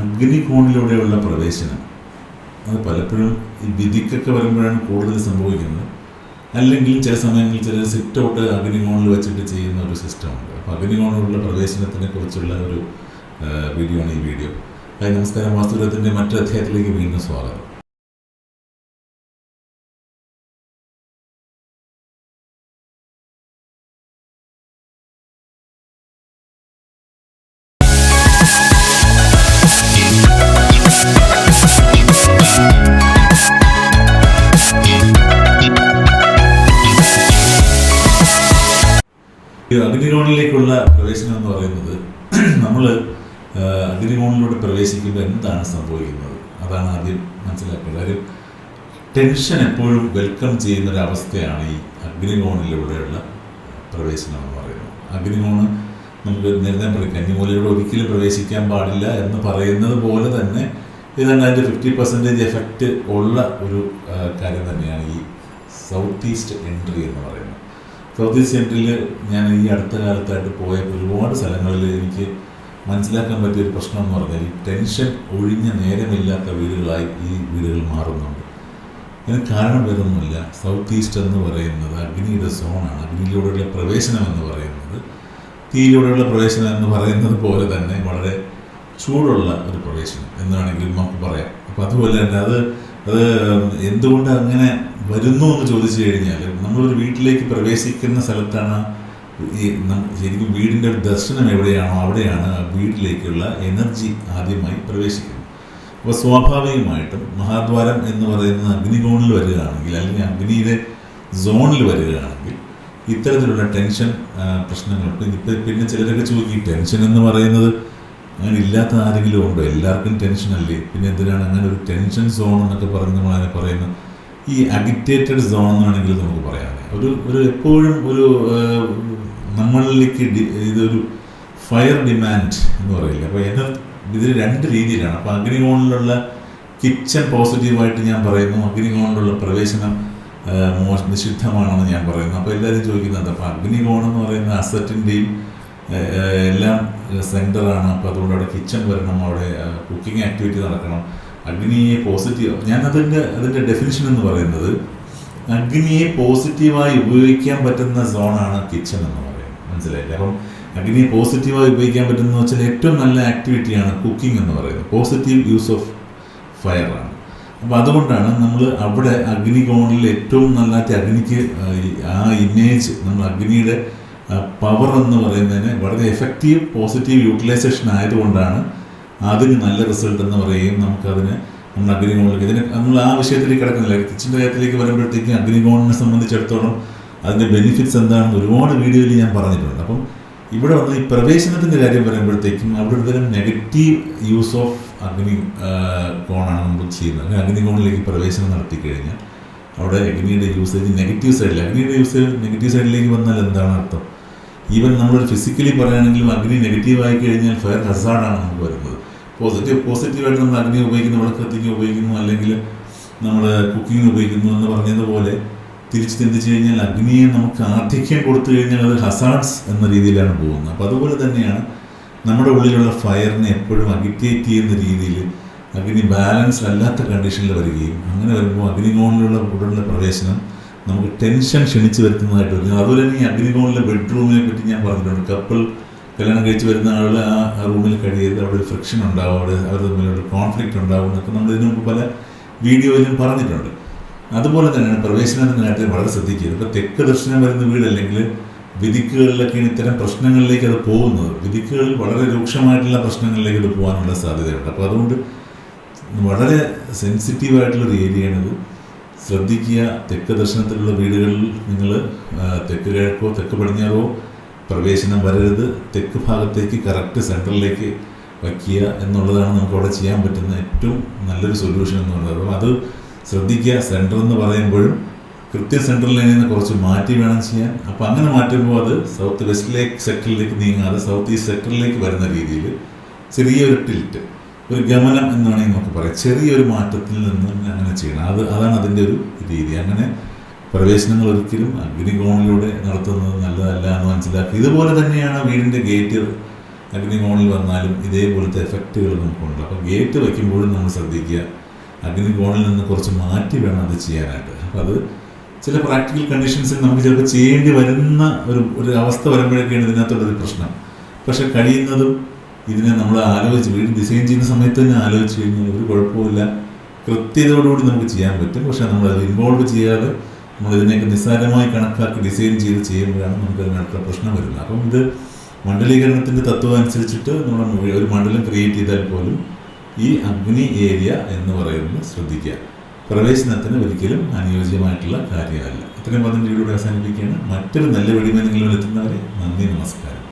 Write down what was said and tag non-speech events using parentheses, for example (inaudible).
അഗ്നികോണിലൂടെയുള്ള പ്രവേശനം. അത് പലപ്പോഴും ഈ വിധിക്കൊക്കെ വരുമ്പോഴാണ് കൂടുതൽ സംഭവിക്കുന്നത്. അല്ലെങ്കിൽ ചില സമയങ്ങളിൽ ചില സിറ്റ് ഔട്ട് അഗ്നികോണിൽ വെച്ചിട്ട് ചെയ്യുന്ന ഒരു സിസ്റ്റമുണ്ട് അപ്പോൾ അഗ്നികോണിലുള്ള പ്രവേശനത്തിനെ കുറിച്ചുള്ള ഒരു വീഡിയോ ആണ് ഈ വീഡിയോ അതായത് നമസ്കാരം. വാസ്തുരത്തിന്റെ മറ്റൊരു അധ്യായത്തിലേക്ക് വീണ്ടും സ്വാഗതം. അഗ്നികോണിലേക്കുള്ള പ്രവേശനം എന്ന് പറയുന്നത് (clears throat) നമ്മൾ അഗ്നികോണിലൂടെ പ്രവേശിക്കുമ്പോൾ എന്താണ് സംഭവിക്കുന്നത്? അതാണ് ആദ്യം മനസ്സിലാക്കേണ്ടത്. കാര്യം ടെൻഷൻ എപ്പോഴും വെൽക്കം ചെയ്യുന്ന ഒരു അവസ്ഥയാണ് ഈ അഗ്നികോണിലൂടെയുള്ള പ്രവേശനം എന്ന് പറയുന്നത്. അഗ്നികോണ് നമുക്ക് നേരത്തെ പറയും കന്നിമൂലയിലൂടെ ഒരിക്കലും പ്രവേശിക്കാൻ പാടില്ല എന്ന് പറയുന്നത് പോലെ തന്നെ ഏതാണ്ട് അതിന്റെ ഫിഫ്റ്റി പെർസെന്റേജ് എഫക്റ്റ് ഉള്ള ഒരു കാര്യം തന്നെയാണ് ഈ സൗത്ത് ഈസ്റ്റ് എൻട്രി എന്ന് പറയുന്നത്. സൗത്ത് ഈസ്റ്റ് സെൻട്രലിൽ ഞാൻ ഈ അടുത്ത കാലത്തായിട്ട് പോയ ഒരുപാട് സ്ഥലങ്ങളിൽ എനിക്ക് മനസ്സിലാക്കാൻ പറ്റിയ ഒരു പ്രശ്നം എന്ന് പറഞ്ഞാൽ ഈ ടെൻഷൻ ഒഴിഞ്ഞ നേരമില്ലാത്ത വീടുകളായി ഈ വീടുകൾ മാറുന്നുണ്ട്. ഇതിന് കാരണം വേറൊന്നുമില്ല സൗത്ത് ഈസ്റ്റ് എന്ന് പറയുന്നത് അഗ്നിയുടെ സോണാണ്. അഗ്നിയിലൂടെയുള്ള പ്രവേശനം എന്ന് പറയുന്നത്. തീയിലൂടെയുള്ള പ്രവേശനം എന്ന് പറയുന്നത് പോലെ തന്നെ വളരെ ചൂടുള്ള ഒരു പ്രവേശനം എന്ന് വേണമെങ്കിൽ നമുക്ക് പറയാം. അപ്പോൾ അതുപോലെ തന്നെ അത് അത് എന്തുകൊണ്ട് അങ്ങനെ വരുന്നു എന്ന് ചോദിച്ചു കഴിഞ്ഞാൽ നമ്മളൊരു വീട്ടിലേക്ക് പ്രവേശിക്കുന്ന സ്ഥലത്താണ് ഈ ശരിക്കും വീടിന്റെ ഒരു ദർശനം എവിടെയാണോ അവിടെയാണ് വീട്ടിലേക്കുള്ള എനർജി ആദ്യമായി പ്രവേശിക്കുന്നത്. അപ്പോൾ സ്വാഭാവികമായിട്ടും മഹാദ്വാരം എന്ന് പറയുന്ന അഗ്നികോണിൽ വരികയാണെങ്കിൽ അല്ലെങ്കിൽ അഗ്നിയുടെ സോണിൽ വരികയാണെങ്കിൽ ഇത്തരത്തിലുള്ള ടെൻഷൻ പ്രശ്നങ്ങളൊക്കെ ഇപ്പം പിന്നെ ചിലരൊക്കെ ചോദിക്കും ടെൻഷൻ എന്ന് പറയുന്നത് അങ്ങനെ ഇല്ലാത്ത ആരെങ്കിലും ഉണ്ടോ? എല്ലാവർക്കും ടെൻഷൻ അല്ലേ? പിന്നെ എന്തിനാണ് അങ്ങനെ ഒരു ടെൻഷൻ സോൺ എന്നൊക്കെ പറഞ്ഞ് നമ്മളതിനെ പറയുന്നത്? ഈ അഗിറ്റേറ്റഡ് സോൺ എന്നാണെങ്കിൽ നമുക്ക് പറയാം. ഒരു ഒരു എപ്പോഴും ഒരു നമ്മളിലേക്ക് ഇതൊരു ഫയർ ഡിമാൻഡ് എന്ന് പറയില്ല? അപ്പോൾ എന്നെ ഇതിൽ രണ്ട് രീതിയിലാണ്. അപ്പോൾ അഗ്നികോണിലുള്ള കിച്ചൺ പോസിറ്റീവായിട്ട് ഞാൻ പറയുന്നു അഗ്നികോണിലുള്ള പ്രവേശനം മോ നിഷിദ്ധമാണെന്ന് ഞാൻ പറയുന്നു. അപ്പോൾ എല്ലാവരും ചോദിക്കുന്നുണ്ട് അപ്പോൾ അഗ്നികോണം എന്ന് പറയുന്ന അസറ്റിന്റെയും എല്ലാം സെന്ററാണ് അപ്പോൾ അതുകൊണ്ട് അവിടെ കിച്ചൺ വരണം അവിടെ കുക്കിംഗ് ആക്ടിവിറ്റി നടക്കണം. അഗ്നിയെ പോസിറ്റീവ് ഞാൻ അതിന്റെ അതിന്റെ ഡെഫിനിഷൻ എന്ന് പറയുന്നത് അഗ്നിയെ പോസിറ്റീവായി ഉപയോഗിക്കാൻ പറ്റുന്ന സോണാണ് കിച്ചൺ എന്ന് പറയുന്നത്. മനസ്സിലായില്ലേ? അപ്പം അഗ്നിയെ പോസിറ്റീവായി ഉപയോഗിക്കാൻ പറ്റുന്ന വെച്ചാൽ ഏറ്റവും നല്ല ആക്ടിവിറ്റിയാണ് കുക്കിംഗ് എന്ന് പറയുന്നത്. പോസിറ്റീവ് യൂസ് ഓഫ് ഫയറാണ് അപ്പോൾ അതുകൊണ്ടാണ് നമ്മൾ അവിടെ അഗ്നി അഗ്നികോണിൽ ഏറ്റവും നല്ല അഗ്നിക്ക് ആ ഇമേജ് നമ്മൾ അഗ്നിയുടെ പവർ എന്ന് പറയുന്നതിന് വളരെ എഫക്റ്റീവ് പോസിറ്റീവ് യൂട്ടിലൈസേഷൻ ആയതുകൊണ്ടാണ് അതിന് നല്ല റിസൾട്ട് എന്ന് പറയുകയും നമുക്കതിന് നമ്മൾ അഗ്നികോണിലേക്ക് ഇതിന് നമ്മൾ ആ വിഷയത്തിലേക്ക് കിടക്കുന്നില്ല. കിച്ചിന്റെ കാര്യത്തിലേക്ക് വരുമ്പോഴത്തേക്കും അഗ്നികോണിനെ സംബന്ധിച്ചിടത്തോളം അതിന്റെ ബെനിഫിറ്റ്സ് എന്താണെന്ന് ഒരുപാട് വീഡിയോയിൽ ഞാൻ പറഞ്ഞിട്ടുണ്ട്. അപ്പം ഇവിടെ വന്ന് ഈ പ്രവേശനത്തിന്റെ കാര്യം വരുമ്പോഴത്തേക്കും അവിടെ ഒരു തരം നെഗറ്റീവ് യൂസ് ഓഫ് അഗ്നി കോണാണ് നമ്മൾ ചെയ്യുന്നത്. അഗ്നികോണിലേക്ക് പ്രവേശനം നടത്തി കഴിഞ്ഞാൽ അവിടെ അഗ്നിയുടെ യൂസേജ് നെഗറ്റീവ് സൈഡിൽ അഗ്നിയുടെ യൂസേജ് നെഗറ്റീവ് സൈഡിലേക്ക് വന്നാൽ എന്താണ് അർത്ഥം? ഈവൻ നമ്മൾ ഫിസിക്കലി പറയുകയാണെങ്കിലും അഗ്നി നെഗറ്റീവ് ആയി കഴിഞ്ഞാൽ ഫയർ ഹസാർഡാണ് നമുക്ക് വരുന്നത്. പോസിറ്റീവ് പോസിറ്റീവായിട്ട് നമ്മൾ അഗ്നി ഉപയോഗിക്കുന്നു വിളക്ക് കത്തിക്ക് ഉപയോഗിക്കുന്നു അല്ലെങ്കിൽ നമ്മൾ കുക്കിംഗ് ഉപയോഗിക്കുന്നു എന്ന് പറഞ്ഞതുപോലെ തിരിച്ച് ചിന്തിച്ചു കഴിഞ്ഞാൽ അഗ്നിയെ നമുക്ക് ആധിക്യം കൊടുത്തു കഴിഞ്ഞാൽ അത് ഹസാർഡ്സ് എന്ന രീതിയിലാണ് പോകുന്നത്. അപ്പോൾ അതുപോലെ തന്നെയാണ് നമ്മുടെ ഉള്ളിലുള്ള ഫയറിനെ എപ്പോഴും അഗിറ്റേറ്റ് ചെയ്യുന്ന രീതിയിൽ അഗ്നി ബാലൻസ് അല്ലാത്ത കണ്ടീഷനിൽ വരികയും അങ്ങനെ വരുമ്പോൾ അഗ്നികോണിലുള്ള ഉടലുള്ള പ്രവേശനം നമുക്ക് ടെൻഷൻ ക്ഷണിച്ചു വരുത്തുന്നതായിട്ട് വരുന്നത് അതുപോലെ തന്നെ ഈ അഗ്നികോണിലെ ബെഡ്റൂമിനെ പറ്റി ഞാൻ പറഞ്ഞിട്ടുണ്ട്. കപ്പിൾ കല്യാണം കഴിച്ച് വരുന്ന ആളുകൾ ആ റൂമിൽ കഴിയരുത്. അവിടെ ഒരു ഫ്രിക്ഷൻ ഉണ്ടാവും. അവിടെ അവർ തമ്മിലൊരു കോൺഫ്ലിക്റ്റ് ഉണ്ടാവും എന്നൊക്കെ നമ്മൾ ഇതിനു മുമ്പ് പല വീഡിയോയിലും പറഞ്ഞിട്ടുണ്ട്. അതുപോലെ തന്നെയാണ് പ്രവേശനത്തിന്റെ കാര്യത്തിൽ വളരെ ശ്രദ്ധിക്കുക. ഇപ്പോൾ തെക്ക് ദർശനം വരുന്ന വീടല്ലെങ്കിൽ വിധിക്കുകളിലൊക്കെയാണ് ഇത്തരം പ്രശ്നങ്ങളിലേക്ക് അത് പോകുന്നത്. വിധിക്കുകളിൽ വളരെ രൂക്ഷമായിട്ടുള്ള പ്രശ്നങ്ങളിലേക്ക് ഇത് പോകാനുള്ള സാധ്യതയുണ്ട്. അപ്പോൾ അതുകൊണ്ട് വളരെ സെൻസിറ്റീവ് ആയിട്ടുള്ളൊരു ഏരിയയാണിത് ശ്രദ്ധിക്കുക. തെക്ക് ദർശനത്തിലുള്ള വീടുകളിൽ നിങ്ങൾ തെക്ക് കിഴക്കോ തെക്ക് പടിഞ്ഞാറോ പ്രവേശനം വരരുത്. തെക്ക് ഭാഗത്തേക്ക് കറക്റ്റ് സെന്ററിലേക്ക് വയ്ക്കുക എന്നുള്ളതാണ് നമുക്ക് അവിടെ ചെയ്യാൻ പറ്റുന്ന ഏറ്റവും നല്ലൊരു സൊല്യൂഷൻ എന്ന് പറയുന്നത്. അപ്പം അത് ശ്രദ്ധിക്കുക. സെന്റർ എന്ന് പറയുമ്പോഴും കൃത്യ സെൻട്രൽ നിന്ന് കുറച്ച് മാറ്റി വേണം ചെയ്യാൻ. അപ്പോൾ അങ്ങനെ മാറ്റുമ്പോൾ അത് സൗത്ത് വെസ്റ്റിലേക്ക് സെക്ടറിലേക്ക് നീങ്ങാതെ സൗത്ത് ഈസ്റ്റ് സെക്ടറിലേക്ക് വരുന്ന രീതിയിൽ ചെറിയൊരു ടിൽറ്റ് ഒരു ഗമനം എന്ന് വേണമെങ്കിൽ നമുക്ക് പറയാം. ചെറിയൊരു മാറ്റത്തിൽ നിന്ന് അങ്ങനെ ചെയ്യണം. അത് അതാണ് അതിന്റെ ഒരു രീതി. അങ്ങനെ പ്രവേശനങ്ങൾ ഒരിക്കലും അഗ്നികോണിലൂടെ നടത്തുന്നത് നല്ലതല്ല എന്ന് മനസ്സിലാക്കി. ഇതുപോലെ തന്നെയാണ് വീടിന്റെ ഗേറ്റ് അഗ്നി കോണിൽ വന്നാലും ഇതേപോലത്തെ എഫക്റ്റുകൾ നമുക്കുണ്ട്. അപ്പോൾ ഗേറ്റ് വയ്ക്കുമ്പോഴും നമ്മൾ ശ്രദ്ധിക്കുക. അഗ്നി കോണിൽ നിന്ന് കുറച്ച് മാറ്റി വേണം അത് ചെയ്യാനായിട്ട്. അപ്പോൾ അത് ചില പ്രാക്ടിക്കൽ കണ്ടീഷൻസിൽ നമുക്ക് ചിലപ്പോൾ ചെയ്യേണ്ടി വരുന്ന ഒരു ഒരു അവസ്ഥ വരുമ്പോഴൊക്കെയാണ് ഇതിനകത്തുള്ളൊരു പ്രശ്നം. പക്ഷെ കഴിയുന്നതും ഇതിനെ നമ്മൾ ആലോചിച്ച് വീട് ഡിസൈൻ ചെയ്യുന്ന സമയത്ത് തന്നെ ആലോചിച്ച് കഴിഞ്ഞാൽ ഒരു കുഴപ്പമില്ല കൃത്യതയോടുകൂടി നമുക്ക് ചെയ്യാൻ പറ്റും. പക്ഷെ നമ്മൾ അത് ഇൻവോൾവ് ചെയ്യാതെ നമ്മൾ ഇതിനെയൊക്കെ നിസ്സാരമായി കണക്കാക്കി ഡിസൈൻ ചെയ്ത് ചെയ്യുമ്പോഴാണ് നമുക്ക് അതിനകത്ത് പ്രശ്നം വരുന്നത്. അപ്പം ഇത് മണ്ഡലീകരണത്തിന്റെ തത്വം അനുസരിച്ചിട്ട് നമ്മൾ ഒരു മണ്ഡലം ക്രിയേറ്റ് ചെയ്താൽ പോലും ഈ അഗ്നി ഏരിയ എന്ന് പറയുന്നത് ശ്രദ്ധിക്കുക. പ്രവേശനത്തിന് ഒരിക്കലും അനുയോജ്യമായിട്ടുള്ള കാര്യമല്ല. ഇത്രയും പറഞ്ഞ വീഡിയോ അവസാനിപ്പിക്കുകയാണ്. മറ്റൊരു നല്ല വെടിമേ നിങ്ങളിൽ എത്തുന്നവരെ നന്ദി നമസ്കാരം.